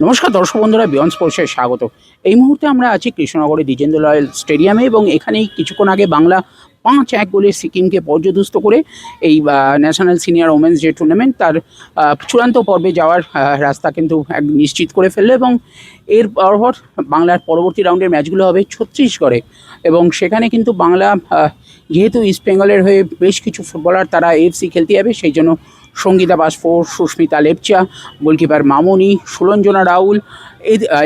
নমস্কার দর্শক বন্ধুরা, বিয়ন্স স্পোর্টসে স্বাগত। এই মুহূর্তে আমরা আছি কৃষ্ণনগরের দ্বিজেন্দ্র রয়্যাল স্টেডিয়ামে এবং এখানেই কিছুক্ষণ আগে বাংলা পাঁচ এক গোলে সিকিমকে পর্যদস্ত করে এই ন্যাশনাল সিনিয়র ওমেন্স যে টুর্নামেন্ট তার চূড়ান্ত পর্বে যাওয়ার রাস্তা কিন্তু এক নিশ্চিত করে ফেলল এবং এর পরপর বাংলার পরবর্তী রাউন্ডের ম্যাচগুলো হবে ছত্রিশগড়ে এবং সেখানে কিন্তু বাংলা যেহেতু ইস্ট বেঙ্গলের হয়ে বেশ কিছু ফুটবলার তারা এফসি খেলতে যাবে, সেই জন্য সঙ্গীতা বাসফোর, সুস্মিতা লেপচা, গোলকিপার মামনি সুলঞ্জনা রাউল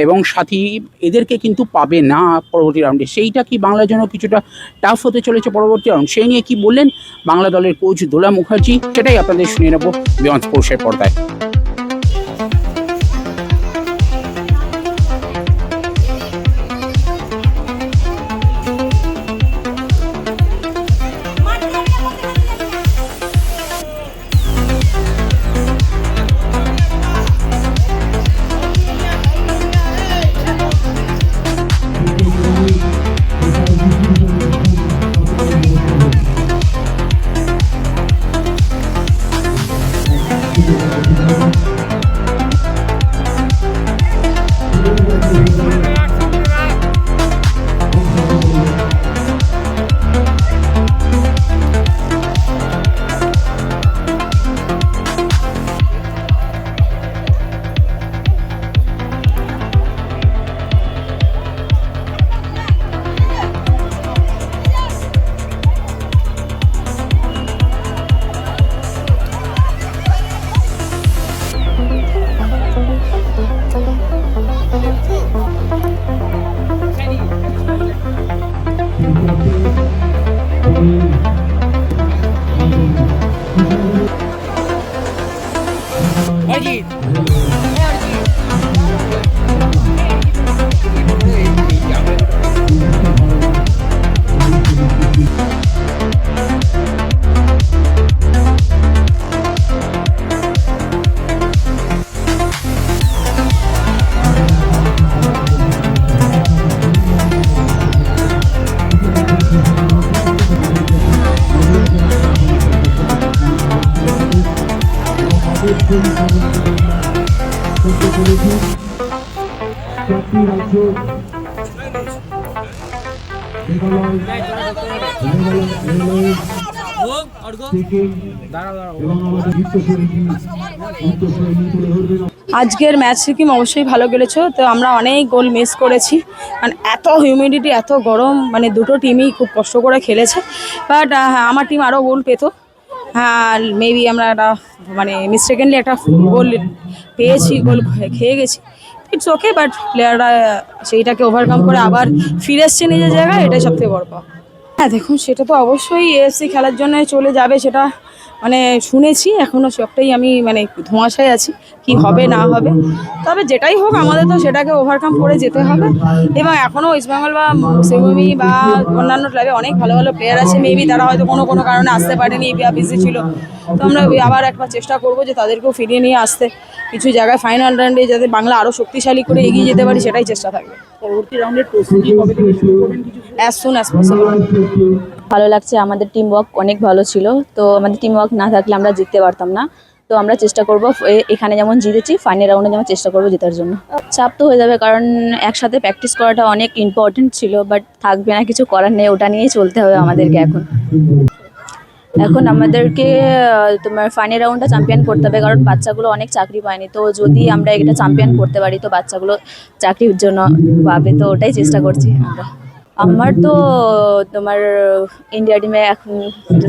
এবং সাথী এদেরকে কিন্তু পাবে না পরবর্তী রাউন্ডে সেইটা কি বাংলার জন্য কিছুটা টাফ হতে চলেছে পরবর্তী রাউন্ড সেই নিয়ে কি বললেন? বাংলা দলের কোচ দোলা মুখার্জি। সেটাই আপনাদের শুনে নেব বিয়ন্ত স্পোর্টসের পর্দায়। করতে আজকের ম্যাচ সিকিম অবশ্যই ভালো খেলেছো, তো আমরা অনেক গোল মিস করেছি। মানে এত হিউমিডিটি এত গরম মানে দুটো টিমই খুব কষ্ট করে খেলেছে। বাট আমার টিম আরও গোল পেতো। হ্যাঁ মেবি আমরা একটা মানে মিস্টেকেনলি একটা গোল পেয়েছি গোল খেয়ে গেছি। ইটস ওকে বাট প্লেয়াররা সেইটাকে ওভারকাম করে আবার ফিরে এসছে নিজের জায়গায়, এটাই সবথেকে বড় পাওয়া। হ্যাঁ দেখুন, সেটা তো অবশ্যই এএফসি খেলার জন্য চলে যাবে, সেটা মানে শুনেছি এখনও সবটাই আমি মানে ধোঁয়াশায় আছি, কি হবে না হবে। তবে যেটাই হোক, আমাদের তো সেটাকে ওভারকাম করে যেতে হবে। এবং এখনও ইস্টবেঙ্গল বা শিবভূমি বা অন্যান্য ক্লাবে অনেক ভালো ভালো প্লেয়ার আছে মেবি তারা হয়তো কোনো কোনো কারণে আসতে পারেনি বা বিজি ছিল। তো আমরা আবার একবার চেষ্টা করব যে তাদেরকেও ফিরিয়ে নিয়ে আসতে। কিছু জায়গায় ফাইনাল রাউন্ডে যাতে বাংলা আরও শক্তিশালী করে এগিয়ে যেতে পারি সেটাই চেষ্টা থাকবে। পরবর্তী রাউন্ডের প্রস্তুতি কবে থেকে শুরু করবেন কিছু অ্যাজ সুন অ্যাজ পসিবল ভালো লাগছে আমাদের টিম ওয়ার্ক অনেক ভালো ছিল তো আমাদের টিম ওয়ার্ক না থাকলে আমরা জিততে পারতাম না। তো আমরা চেষ্টা করব এখানে যেমন জিতেছি ফাইনাল রাউন্ডে যেমন চেষ্টা করব জেতার জন্য। চাপ তো হয়ে যাবে কারণ একসাথে প্র্যাকটিস করাটা অনেক ইম্পর্টেন্ট ছিল বাট থাকবে না কিছু করার নেই ওটা নিয়েই চলতে হবে আমাদেরকে এখন। এখন আমাদেরকে তোমার ফাইনাল রাউন্ডটা চ্যাম্পিয়ন করতে হবে, কারণ বাচ্চাগুলো অনেক চাকরি পায়নি। তো যদি আমরা এটা চ্যাম্পিয়ন করতে পারি, তো বাচ্চাগুলো চাকরির জন্য পাবে। তো ওটাই চেষ্টা করছি আমরা। আমার তো তোমার ইন্ডিয়া টিমে এখন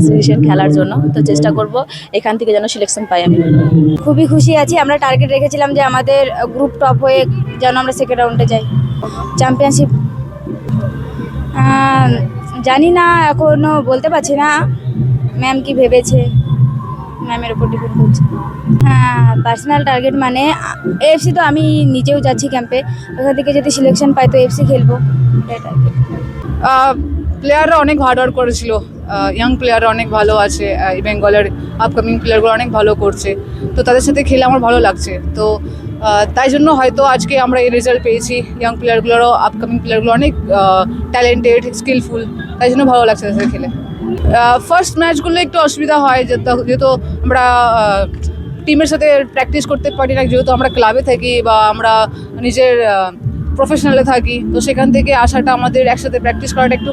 সিলেকশন খেলার জন্য, তো চেষ্টা করব এখান থেকে যেন সিলেকশন পাই আমি। খুবই খুশি আছি। আমরা টার্গেট রেখেছিলাম যে আমাদের গ্রুপ টপ হয়ে যেন আমরা সেকেন্ড রাউন্ডে যাই। চ্যাম্পিয়নশিপ জানি না এখনও বলতে পারছি না। ম্যাম কি ভেবেছে? ম্যামের ওপর ডিপেন্ড করছে। হ্যাঁ পার্সোনাল টার্গেট মানে এফসি তো আমি নিজেও যাচ্ছি ক্যাম্পে ওখান থেকে যদি সিলেকশন পাই তো এফসি খেলব। প্লেয়াররা অনেক হার্ড ওয়ার্ক করেছিল। ইয়াং প্লেয়াররা অনেক ভালো আছে। বেঙ্গলের আপকামিং প্লেয়ারগুলো অনেক ভালো করছে। তো তাদের সাথে খেলে আমার ভালো লাগছে। তো তাই জন্য হয়তো আজকে আমরা এই রেজাল্ট পেয়েছি। ইয়াং প্লেয়ারগুলোরও আপকামিং প্লেয়ারগুলো অনেক ট্যালেন্টেড স্কিলফুল তাই জন্য ভালো লাগছে তাদের খেলে। ফার্স্ট ম্যাচগুলো একটু অসুবিধা হয়, যেহেতু আমরা টিমের সাথে প্র্যাকটিস করতে পারি না, যেহেতু আমরা ক্লাবে থাকি বা আমরা নিজের প্রফেশনালে থাকি, তো সেখান থেকে আসাটা আমাদের একসাথে প্র্যাকটিস করাটা একটু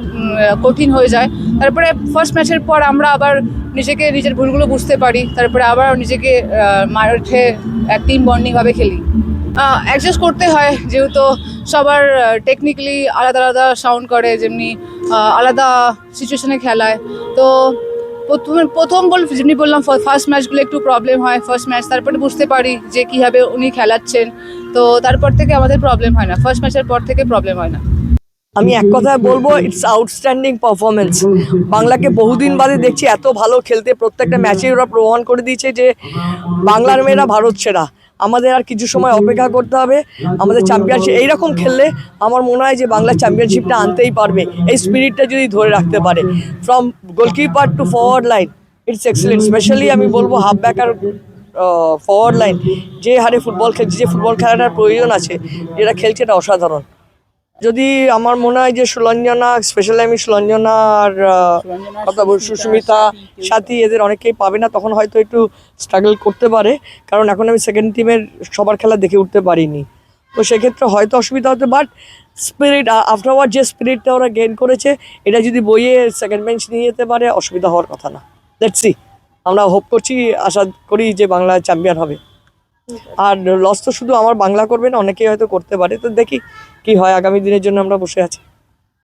কঠিন হয়ে যায়। তারপরে ফার্স্ট ম্যাচের পর আমরা আবার নিজেকে, নিজের ভুলগুলো বুঝতে পারি, তারপরে আবার নিজেকে মাঠে এক টিম বন্ডিংভাবে খেলি। অ্যাডজাস্ট করতে হয়, যেহেতু সবার টেকনিক্যালি আলাদা আলাদা সাউন্ড করে, যেমনি আলাদা সিচুয়েশনে খেলায়। তো প্রথমে প্রথম বল যেমনি বললাম ফার্স্ট ম্যাচগুলো একটু প্রবলেম হয়। ফার্স্ট ম্যাচ তারপরে বুঝতে পারি যে কীভাবে উনি খেলাচ্ছেন। তো তারপর থেকে আমাদের প্রবলেম হয় না। ফার্স্ট ম্যাচের পর থেকে প্রবলেম হয় না। আমি এক কথায় বলব ইটস আউটস্ট্যান্ডিং পারফরমেন্স বাংলাকে বহুদিন বাদে দেখছি এত ভালো খেলতে। প্রত্যেকটা ম্যাচে ওরা প্রমাণ করে দিয়েছে যে বাংলার মেয়েরা ভারত সেরা। আমাদের আর কিছু সময় অপেক্ষা করতে হবে। আমাদের চ্যাম্পিয়নশিপ এইরকম খেললে আমার মনে হয় যে বাংলা চ্যাম্পিয়নশিপটা আনতেই পারবে। এই স্পিরিটটা যদি ধরে রাখতে পারে। From goalkeeper to forward line it's excellent specially আমি বলব হাফ ব্যাকার ফরওয়ার্ড লাইন যে হারে ফুটবল খেলছে, যে ফুটবল খেলাটার প্রয়োজন আছে, যেটা খেলছে, এটা অসাধারণ। যদি আমার মনে হয় যে সুলঞ্জনা স্পেশালি আমি সুলঞ্জনা আর কথা বল সুস্মিতা সাথী এদের অনেকেই পাবে না তখন হয়তো একটু স্ট্রাগল করতে পারে। কারণ এখন আমি সেকেন্ড টিমের সবার খেলা দেখে উঠতে পারিনি। তো সেক্ষেত্রে হয়তো অসুবিধা হতে বাট স্পিরিট আফটারওয়ার্ড যে স্পিরিটটা ওরা গেইন করেছে এটা যদি বইয়ে সেকেন্ড বেঞ্চ নিয়ে যেতে পারে অসুবিধা হওয়ার কথা না। লেটস আমরা হোপ করছি আশা করি যে বাংলা চ্যাম্পিয়ন হবে। আর লস তো শুধু আমার বাংলা করবে না, অনেকেই হয়তো করতে পারে। তো দেখি কি হয়, আগামী দিনের জন্য আমরা বসে আছি।